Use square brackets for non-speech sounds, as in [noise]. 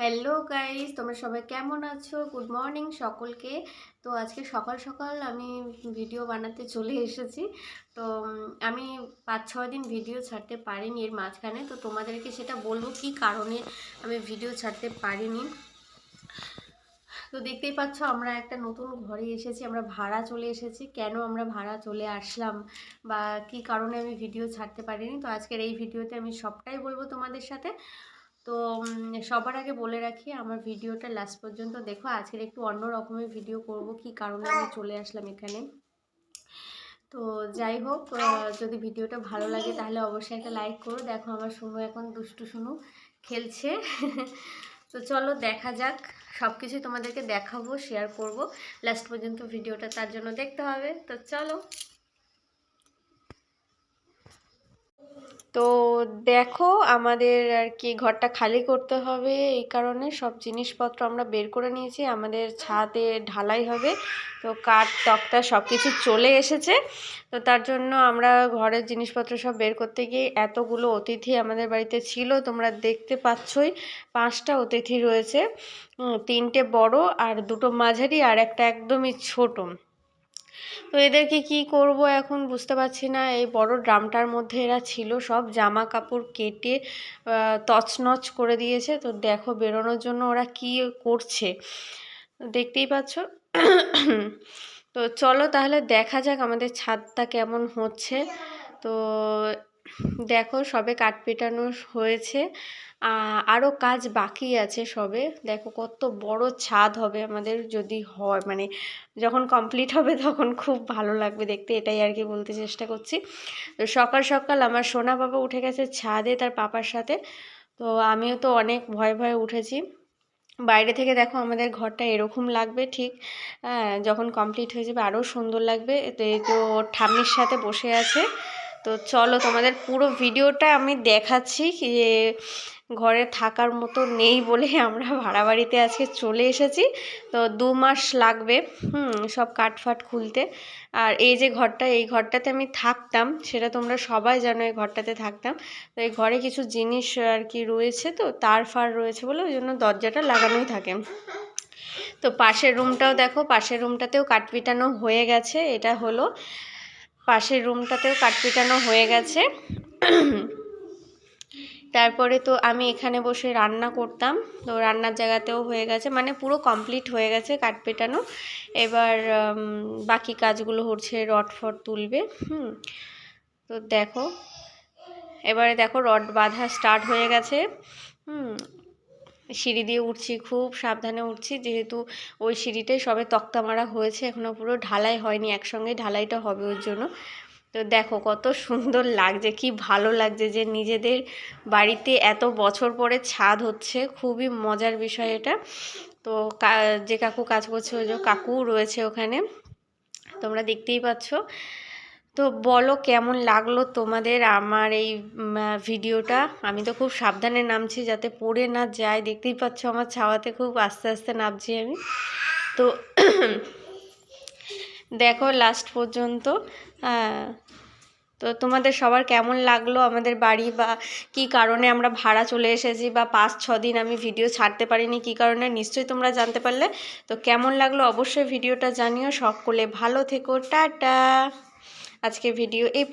Hello guys তোমরা সবাই কেমন আছো? গুড মর্নিং সকলকে। তো আজকে সকাল সকাল আমি ভিডিও বানাতে চলে এসেছি। তো আমি পাঁচ ছয় দিন ভিডিও ছাড়তে পারিনি এর মাঝখানে। তো তোমাদেরকে সেটা বলব কি কারণে আমি ভিডিও ছাড়তে পারিনি। তো দেখতেই পাচ্ছ, আমরা একটা নতুন ঘরে এসেছি, আমরা ভাড়া চলে এসেছি। কেন আমরা ভাড়া চলে আসলাম বা কি কারণে আমি ভিডিও ছাড়তে পারিনি? তো আজকের এই ভিডিওতে আমি সবটাই বলব তোমাদের সাথে। তো সবার আগে বলে রাখি, আমার ভিডিওটা লাস্ট পর্যন্ত দেখো। আজকের একটু অন্য রকমের ভিডিও করব, কি কারণে আমি চলে আসলাম এখানে। তো, যাই হোক যদি ভিডিওটা ভালো লাগে তাহলে অবশ্যই একটা লাইক করো। দেখো আমার শুনু এখন দুষ্টু শুনু খেলছে। তো চলো দেখা যাক সব কিছুই তোমাদেরকে দেখাবো শেয়ার করব। লাস্ট পর্যন্ত ভিডিওটা তার জন্য দেখতে হবে। তো চলো। তো দেখো আমাদের আর কি ঘরটা খালি করতে হবে, এই কারণে সব জিনিসপত্র আমরা বের করে নিয়েছি, আমাদের ছাদে ঢালাই হবে, তো কাঠ, তক্তা সব কিছু চলে এসেছে, তো তার জন্য আমরা ঘরের জিনিসপত্র সব বের করতে গিয়ে এতগুলো অতিথি আমাদের বাড়িতে ছিল, তোমরা দেখতে পাচ্ছই, পাঁচটা অতিথি রয়েছে তিনটে বড় আর দুটো মাঝারি আর একটা একদমই ছোট। তো এদেরকে কি করব এখন বুঝতে পারছি না। এই বড় ড্রামটার মধ্যে এরা ছিল সব, জামা কাপড় কেটে তছনছ করে দিয়েছে। তো দেখো বেরোনোর জন্য ওরা কি করছে। দেখতেই পাচ্ছ? তো চলো তাহলে দেখা যাক আমাদের ছাদটা কেমন হচ্ছে। তো দেখো সবে কাঠ পেটানো হয়েছে। আরও কাজ বাকি আছে সবে। দেখো কত বড় ছাদ হবে আমাদের যদি হয় মানে যখন কমপ্লিট হবে তখন খুব ভালো লাগবে দেখতে, এটাই আর কি বলতে চেষ্টা করছি। তো সকাল সকাল আমার সোনা বাবা উঠে গেছে ছাদে তার পাপার সাথে। তো আমিও তো অনেক ভয়ে ভয়ে উঠেছি। বাইরে থেকে দেখো আমাদের ঘরটা এরকম লাগবে ঠিক। হ্যাঁ যখন কমপ্লিট হয়ে যাবে আরও সুন্দর লাগবে। তো এই তো ঠাম্মির সাথে বসে আছে। তো চলো তোমাদের পুরো ভিডিওটা আমি দেখাচ্ছি যে ঘরে থাকার মতো নেই বলে আমরা ভাড়া বাড়িতে আজকে চলে এসেছি। তো দু মাস লাগবে, হুম, সব কাঠফাট খুলতে। আর এই যে ঘরটা, এই ঘরটাতে আমি থাকতাম, সেটা তোমরা সবাই জানো এই ঘরটাতে থাকতাম। তো এই ঘরে কিছু জিনিস আর কি রয়েছে তো, তার ফার রয়েছে বলে ওই জন্য দরজাটা লাগানোই থাকে। তো পাশের রুমটাও দেখো, পাশের রুমটাতেও কাঠ পিটানো হয়ে গেছে, এটা হলো। পাশের রুমটাতেও কাঠ পিটানো হয়ে গেছে। তারপরে তো আমি এখানে বসে রান্না করতাম। তো রান্নার জায়গাতেও হয়ে গেছে মানে পুরো কমপ্লিট হয়ে গেছে কাঠ পেটানো। এবার বাকি কাজগুলো হচ্ছে রড ফট তুলবে, হুম। তো দেখো, এবারে দেখো রড বাঁধা স্টার্ট হয়ে গেছে, হুম। সিঁড়ি দিয়ে উঠছি, খুব সাবধানে উঠছি। যেহেতু ওই সিঁড়িটাই সবে তক্তা মারা হয়েছে এখনও পুরো ঢালাই হয়নি, একসঙ্গে ঢালাইটা হবে ওর জন্য। তো দেখো কত সুন্দর লাগছে, কি ভালো লাগছে যে নিজেদের বাড়িতে এত বছর পরে ছাদ হচ্ছে, খুবই মজার বিষয় এটা। তো যে কাকু কাজ করছে, ওই যে কাকু রয়েছে ওখানে, তোমরা দেখতেই পাচ্ছ। তো বলো কেমন লাগল তোমাদের আমার এই ভিডিওটা? আমি তো খুব সাবধানে নামছি যাতে পড়ে না যায়। দেখতেই পাচ্ছ আমার ছাওয়াতে খুব আস্তে আস্তে নামছি আমি। তো [clears throat] দেখো লাস্ট পর্যন্ত তো তোমাদের সবার কেমন লাগল আমাদের বাড়ি বা কি কারণে আমরা ভাড়া চলে এসেছি বা পাঁচ, ছ দিন আমি ভিডিও ছাড়তে পারিনি, কি কারণে নিশ্চয়ই তোমরা জানতে পারলে। তো কেমন লাগল অবশ্যই ভিডিওটা জানিও। সকলে ভালো থেকো, টাটা! আজকে ভিডিও এই